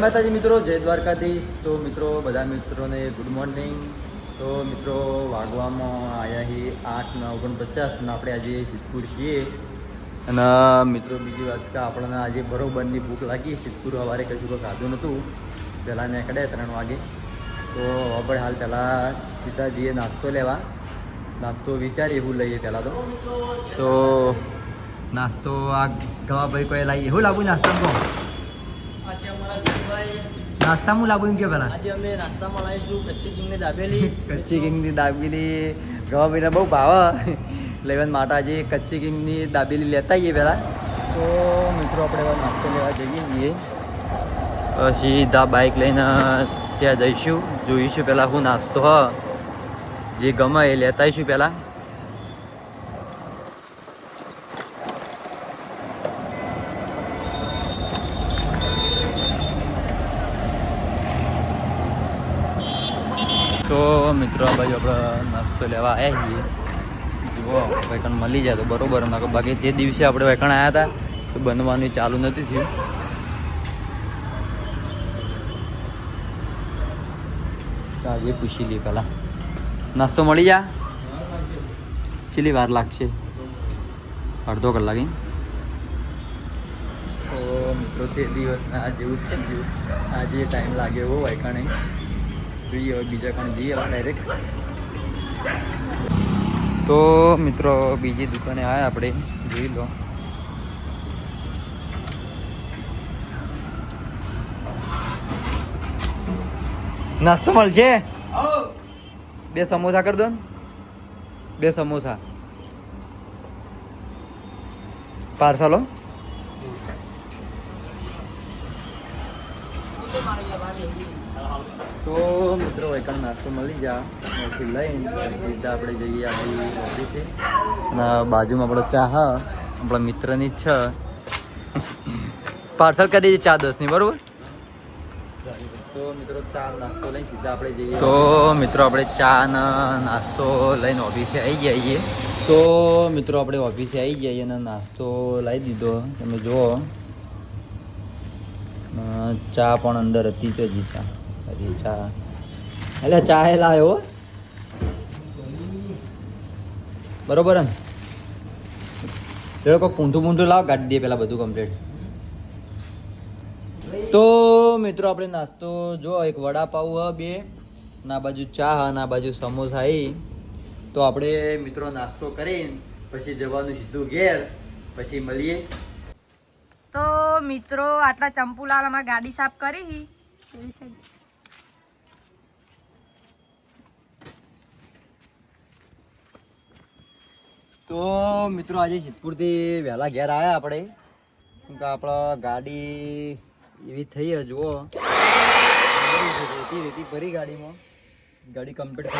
માતાજી મિત્રો, જય દ્વારકાધીશ. તો મિત્રો, બધા મિત્રોને ગુડ મોર્નિંગ તો મિત્રો, વાગવામાં આવ્યા છીએ આઠ ને ઓગણપચાસ અને આપણે આજે સિદ્ધપુર છીએ. અને મિત્રો, બીજી વાત કે આપણને આજે બરોબરની ભૂખ લાગી. સિદ્ધપુર સવારે કશું ખાધું નહોતું. પહેલાં નીકળે ત્રણ વાગે. તો આપણે હાલ પહેલાં સીધા જઈએ નાસ્તો લેવા. નાસ્તો વિચારીએ એવું લઈએ પહેલાં તો. તો નાસ્તો આ ગવાભાઈ કોઈ લાવીએ એવું લાવું નાસ્તો ભાઈ નાસ્તામાં લાવું એમ કે પેલા? આજે અમે નાસ્તામાં લાવીશું કચ્છી કિંગની દાબેલી. કચ્છી કિંગની દાબેલી. ગવાભાઈને બહુ ભાવે. લેવન માટે આજે કચ્ચી કિંગની દાબેલી લેતા આવીએ પહેલાં. તો મિત્રો આપણે નાસ્તો લેવા જઈએ છીએ. પછી સીધા બાઇક લઈને ત્યાં જઈશું. જોઈશું પહેલાં શું નાસ્તો હ. જે ગમે એ લેતા આવીશું પહેલાં. તો મિત્રો, આ બાજુ આપણે નાસ્તો લેવા આવ્યા છીએ. જુઓ, વેકણ મળી જાય તો બરોબર બાકી તે દિવસે આપણે વેકણ આવ્યા હતા, તો બનવાનું ચાલુ નથી થયું. ચાલ એ પૂછી લઈએ પહેલાં. નાસ્તો મળી જા? ચીલી વાર લાગશે? અડધો કલાક મિત્રો, તે દિવસના જેવું જ આજે ટાઈમ લાગે એવો વૈકણે જોઈએ હવે બીજા કારણે જઈએ ડાયરેક્ટ તો મિત્રો, બીજી દુકાને આવ્યા આપણે, જોઈ લો. નાસ્તો મળશે? બે સમોસા કરી દો ને. બે સમોસા. પાર્સલો તો મિત્રો એક નાસ્તો મળી જા. ત્યાંથી લઈને સીધા આપણે જઈએ આપણી ઓફિસે. અને બાજુમાં આપણો ચા આપણા મિત્રની જ પાર્સલ કરી દઈએ ચા દસની, બરોબર? તો મિત્રો, ચા નાસ્તો લઈને સીધા આપણે જઈએ. તો મિત્રો, આપણે ચા ને નાસ્તો લઈને ઓફિસે આવી જઈએ તો મિત્રો, આપણે ઓફિસે આવી જઈએ અને નાસ્તો લાવી દીધો. તમે જુઓ. ચા પણ અંદર હતી તો જી ચા. હજી ચા. એટલે ચા એ લાવ્યો બરોબર ને? તે લોકો પૂંઠું પૂંઠું લાવ, કાઢી દે પેલા બધું કમ્પ્લીટ તો મિત્રો આપણે નાસ્તો જો, એક વડાપાઉં હ, બે. ના બાજુ ચા હ, ના બાજુ સમોસા એ તો આપણે મિત્રો નાસ્તો કરીને પછી જવાનું સીધું ઘેર, પછી મળીએ. તો મિત્રો, આટલા ચંપુલાલ અમારે ગાડી સાફ કરી હી. પેલી side. તો મિત્રો આજે સિદ્ધપુરથી વહેલા ઘેર આવ્યા આપણે. કે આપણા ગાડી એવી થઈ જુઓ. રેતી રેતી ભરી ગાડીમાં. ગાડી કમ્પ્લીટ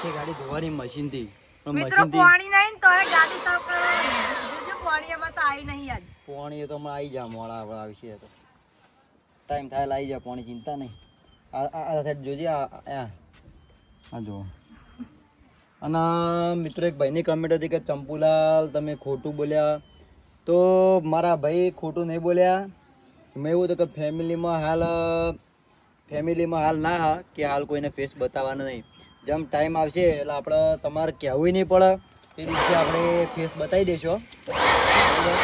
પછી ગાડી ધોવાની મશીનથી પણ પાણી નહીં ને ગાડી સાફ કરવાની. પાણી એમાં તો આવી નહીં આજ. પોણી તો હમણાં આવી જા મોડા આપણે વિશે તો. ટાઈમ થાય આવી જા પોણી ચિંતા નહીં. આ આ સાઈડ જોજે આ. આ જુઓ. અને મિત્રો એક ભાઈની કમેન્ટ હતી કે, ચંપુલાલ, તમે ખોટું બોલ્યા. તો મારા ભાઈ ખોટું નહીં બોલ્યા. મેં એવું હતું કે ફેમિલીમાં હાલ ફેમિલીમાં હાલ ના હા, કે હાલ કોઈને ફેસ બતાવવાનો નહીં. જેમ ટાઈમ આવશે, એટલે આપણે તમારે કહેવું નહીં પડે. એ રીતે આપણે ફેસ બતાવી દેશો બરાબર?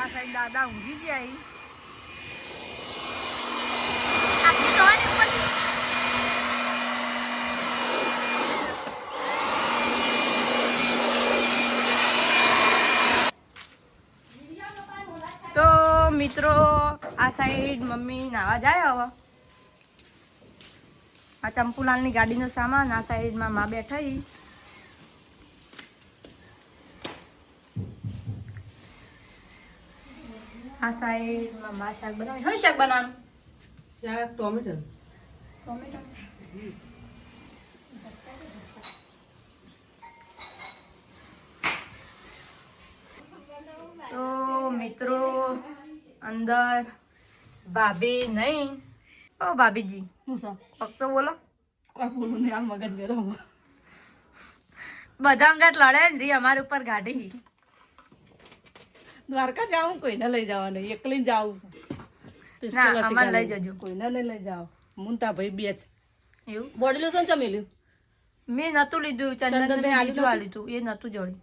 આ સાઈડ દાદા ઊંઘી જાય તો મિત્રો, આ સાઈડ મમ્મી નાવા જાય હવે. આ ચંપુલાલની ગાડીનો સામાન આ સાઈડમાં માં બેઠા. આ સાઈડમાં માં શાક બનાવી. હવે શાક બનાવવાનું? શાક ટોમેટો. ટોમેટો. તો મિત્રો અંદર ભાભી નહીં. ઓ ભાભીજી. ફક્ત બોલો. મગજ ગરમ. બધા અંગાટ લડે ને રી અમારી ઉપર ગાડી. દ્વારકા જાઉં કોઈને લઈ જવા નહીં. એકલી જાઉં છું. લઈ જજો. કોઈને નહીં લઈ જાઓ મુંતા ભાઈ બે જ એવું? બોડી લોશન ચમેલ્યું? મેં નતું લીધું ચંદનભાઈ બીજું આ લીધું એ નતું જોડ્યું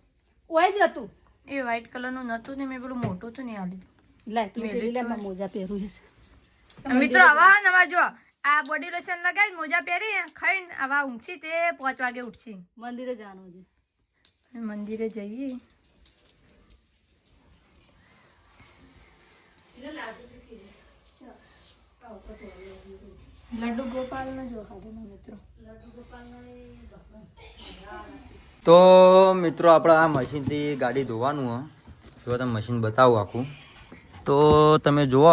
ઓય જ હતું. એ વ્હાઈટ કલરનું નતું ને મેં પેલું મોટું હતું ને આ લાય પેલું મેલી પેલી લે, તો. મારે મોજા પહેરું છે. મિત્રો આવા નવા જો આ બોડી લોશન લગાવી મોજા પહેરી ખાઈને આવા ઊંઘી તે પાંચ વાગે ઉઠશી. મંદિરે જવાનું છે. મંદિરે જઈએ. તો મિત્રો, આપણે આ મશીનથી ગાડી ધોવાનું હો. જો તમે મશીન બતાવું આખું. તો તમે જુઓ,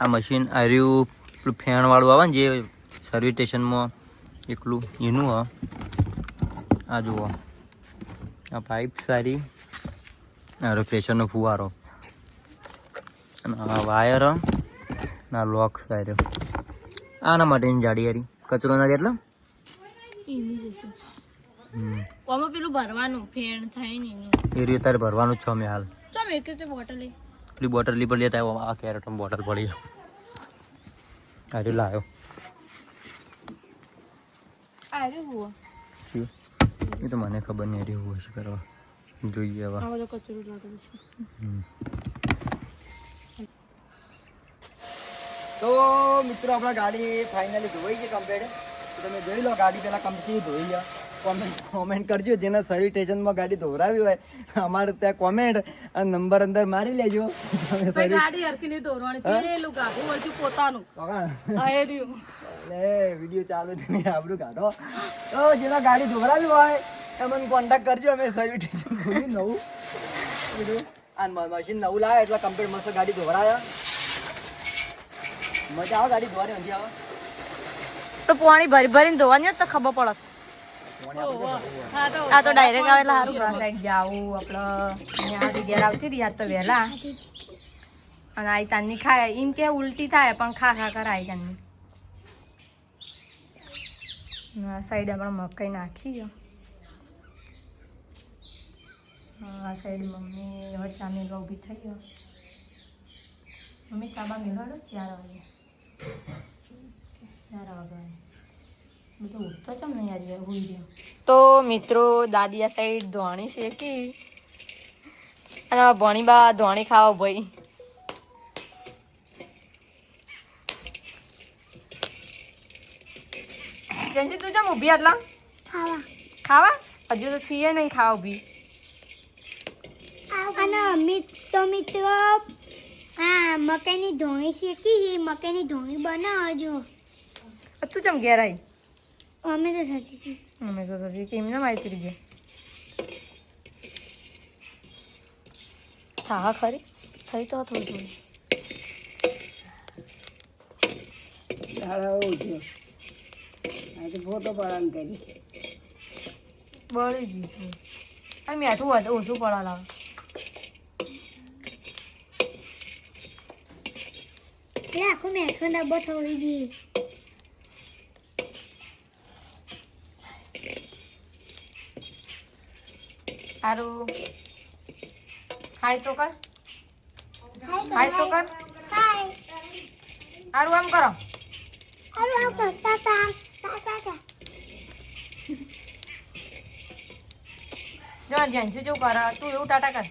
આ મશીન આર્યું પેલું ફેણવાળું આવે ને જે સર્વિસ સ્ટેશનમાં એકલું એનું હ. આ જુઓ. આ પાઇપ સારી. આ પ્રેશરનો ફુવારો. અને આ વાયર ના લોક સાર્યો આના માટેની જાડી હારી. કચરો ના કેટલો પેલું ભરવાનું? ફેણ થાય ને એ રીતે તારે ભરવાનું છે અમે હાલ. ચાલ એક રીતે બોટલ પેલી બોટલ લીપર લેતા આવ્યો આ કેરેટમાં બોટલ પડી અરે લાવ્યો એ તો મને ખબર નહીં રહ્યું હશે કરવા. જોઈએ હવે. કચરો છે. તો મિત્રો આપણા ગાડી ફાઇનલી ધોઈ છે કમ્પ્લેટ તમે જોઈ લો ગાડી પેલા કમ્પ્લીટ ધોઈ ગયા કોમેન્ટ કોમેન્ટ કરજો જેના સર્વિસ સ્ટેશનમાં ગાડી ધોરાવી હોય અમારે ત્યાં કોમેન્ટ નંબર અંદર મારી લેજો. ગાડી હરખી પેલું ગાભું હોય પોતાનું. એ વીડિયો ચાલુ તમે આપણું કાઢો. તો જેના ગાડી ધોરાવી હોય એ મને કોન્ટેક્ટ કરજો અમે સર્વિસ સ્ટેશન નવું. આ મશીન નવું લાવે એટલે કમ્પ્લીટ મસ્ત ગાડી ધોવરાય મજા આવે ગાડી ધોવાની મજા આવે. તો પાણી ભરી ભરીને ધોવાની તો ખબર પડત. આ તો ડાયરેક્ટ આવે એટલે સારું સાઈડ જાવું આપણે અહીંયા ઘેર આવતી રહી તો વહેલા. અને આઈ તાનની ખાય એમ કે ઉલટી થાય પણ ખા ખા કર આઈ તાનની. આ સાઈડ આપણે મકાઈ નાખી આ સાઈડ મમ્મી હવે ચા મેળવા ઊભી થઈ ગયો. મમ્મી ચા બા ચાર વાગે. તો મિત્રો દાદી આ સાઈડ ધોણી શેકી અને ભણી બા ધોણી ખાવા ભાઈ. જંજી તું જમ ઊભી આટલા? ખાવા. ખાવા? હજુ તો છીએ નહીં ખાવા ઊભી. અને તો મિત્રો આ મકાઈની ધોણી શેકી હી મકાઈની ધોણી બનાવજો. તું ચમ ઘેર આવી અમે તો સાચી છે અમે તો સજી કેમ ના માહિતી તરી ગયા હા ખરી. થઈ તો થોડી કરી. બળી જ આ મીઠું વધુ ઓછું પડા લાવે એટલે આખો મેઠો ડબ્બો થોડી દઈએ સારું હાય તો કર. હાય તો કર. હાય. સારું આમ કરો. અરે આવ ટાટા ટાટા ટાટા જો જ્યાં છે જો કર તું એવું ટાટા કર.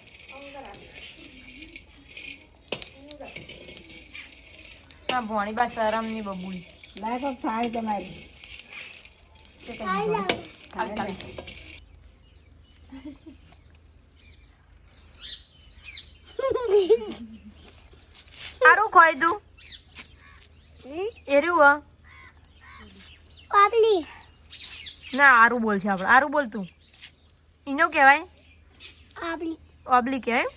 હા ભોણી બા શરમની બબુડી હાય લાવ ખાલી ખાલી આરું ખોઈ દઉં. એર્યું હા. પાપલી ના આરું બોલ છે આપણે આરું બોલ તું. ઈનો કહેવાય? આબલી ઓબલી કહેવાય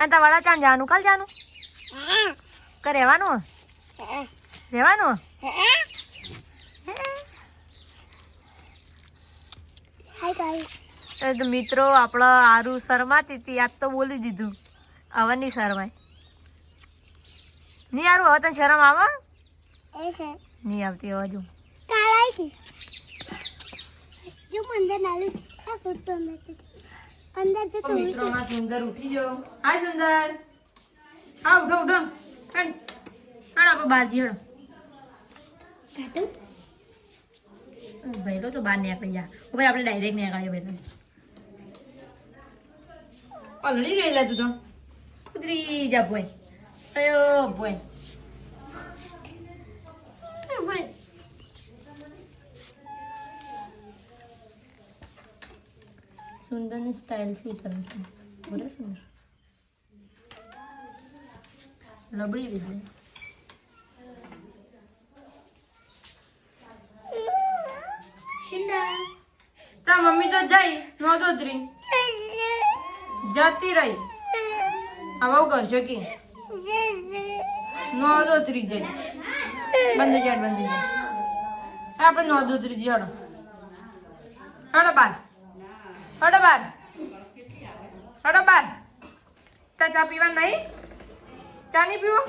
અને તમારા ચાં જાનું? કાલ જાનું? કરે રહેવાનું હે? રહેવાનું તો મિત્રો આપણા આરુ શરમાતી હતી આજ તો બોલી દીધું. હવે નહીં શરમાય નહીં આરુ હવે તને શરમ આવે? એ નહીં આવતી હવે જો. કાળાઈ જો હું અંદર આ ફોટો અંદર અંદર જો તો મિત્રો માં સુંદર ઉઠી ગયો. હા સુંદર. હા ઉઠો ઉઠો. હેડ હેડ આપણે બહાર જઈએ હેડો કાઢું તો બહાર નીકળી જા. ભાઈ આપણે ડાયરેક્ટ નીકળીએ ભૈરો પલળી રહેલા તું તો. ઉતરી જા બોય અયો બોય સુંદરની સ્ટાઇલથી ઉતરે છે? બરાબર સુંદર લબડી લીધી. તા મમ્મી તો જઈ નહોતો ઉતરી જતી રહી. હવે કરશો કે. નહોતો ઉતરી જઈ બંધ જાય બંધ જાય આપણે નહોતો ઉતરી જઈ હડો હડો બાર. હડો બાર. હડો બાર. તા ચા પીવા નહીં? ચા નહીં પીવો?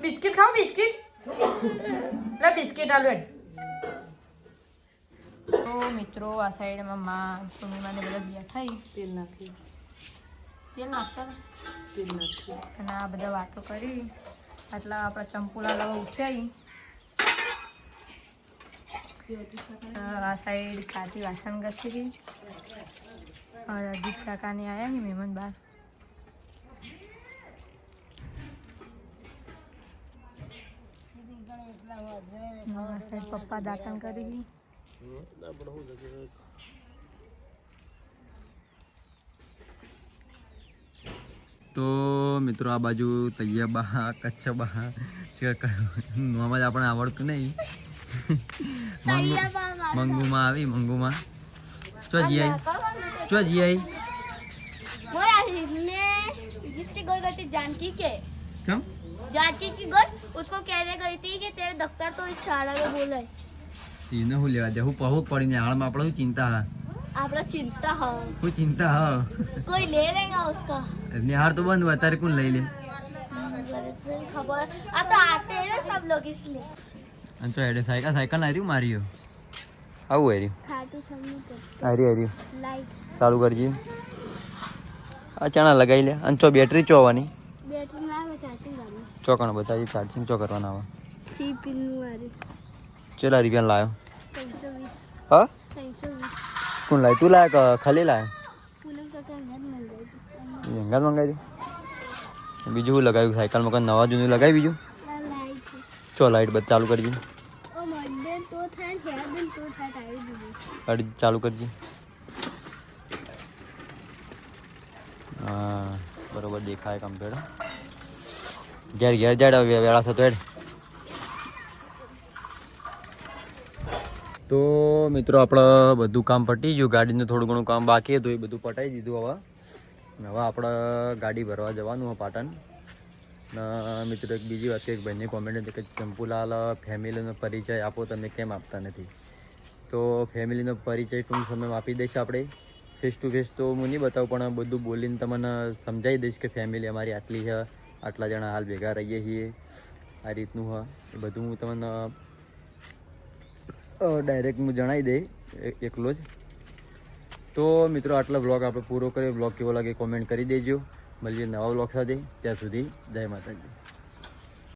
બિસ્કિટ ખાઓ બિસ્કિટ? લે, બિસ્કિટ આલો હેડ તો મિત્રો આ સાઈડમાં માં સુમીમાને બધા બેઠા થઈ તેલ નાખી. તેલ નાખતા. તેલ નાખી. અને આ બધા વાતો કરી. આટલા આપણા ચંપુલા લવા ઉઠ્યા આ સાઈડ કાચી વાસણ ઘસી અજીત કાકાને આવ્યા ને મહેમાન બાર પપ્પા દાતણ કરી. તો મિત્રો આ બાજુ તૈયા બા કચ્છ બા નોર્મલ આપણે આવડતું નહીં મંગુ મંગુમાં આવી મંગુમાં ચો જી આઈ ચો જી આઈ बोला मैं जिससे गोल गई थी जानकी के ચમ जानकी की गोल उसको कहने गई थी कि तेरे दफ्तर तो इस शाळा में बोला है એને હું લેવા દે હું પહુ પડીને હાલમાં આપણે શું ચિંતા હા आपला चिंता हो હું ચિંતા હા कोई ले लेगा उसका નિહાર તો બંધ હોય તારે કોણ લઈ લે खबर अब तो आते हैं ना सब लोग इसलिए અને તો હેડે સાયકલ સાયકલ હાર્યું માર્યું આવું હાર્યું खाटू सबने कर હાર્યું હાર્યું लाइट ચાલુ કરજે આ ચણા લગાવી લે અને ચો બેટરી ચો આવવાની बैटरी में बचाती गाड़ी ચોકણ બતાવી ચાર્જિંગ ચો કરવાના આવે सी पिन वाली કેટલા રૂપિયા લાવ્યો હા કોણ લાવ્યું તું લાવ્યો કે ખાલી લાવ્યો લેંગા જ મંગાવી દઉં બીજું શું લગાવ્યું સાયકલમાં કોઈ નવા જૂનું લગાવી બીજું ચો લાઈટ બધ ચાલુ કરજે લાઈટ ચાલુ કરજે હા બરોબર દેખાય કમ્પ્યુટર ઘેર ઘેર જાડ વેળા થતો એડ તો મિત્રો, આપણે બધું કામ પટી ગયું. ગાડીનું થોડું ઘણું કામ બાકી હતું, એ બધું પટાઈ દીધું હવે. હવે આપણે ગાડી ભરવા જવાનું હોય પાટણ. ને મિત્રો, એક બીજી વાત કે એક ભાઈની કોમેન્ટ હતી કે ચંપુલાલ ફેમિલીનો પરિચય આપો, તમે કેમ આપતા નથી? તો ફેમિલીનો પરિચય ટૂંક સમયમાં આપી દઈશ આપણે. ફેસ ટુ ફેસ તો હું નહીં બતાવું, પણ બધું બોલીને તમને સમજાવી દઈશ કે ફેમિલી અમારી આટલી છે, આટલા જણા હાલ ભેગા રહીએ છીએ. આ રીતનું હ એ બધું હું તમને ડાયરેક્ટ હું જણાવી દઈ એકલો જ. તો મિત્રો, આટલા બ્લોગ આપણે પૂરો કર્યો. બ્લોગ કેવો લાગે કોમેન્ટ કરી દેજો. મળીએ નવા બ્લોગ સાથે. ત્યાં સુધી જય માતાજી.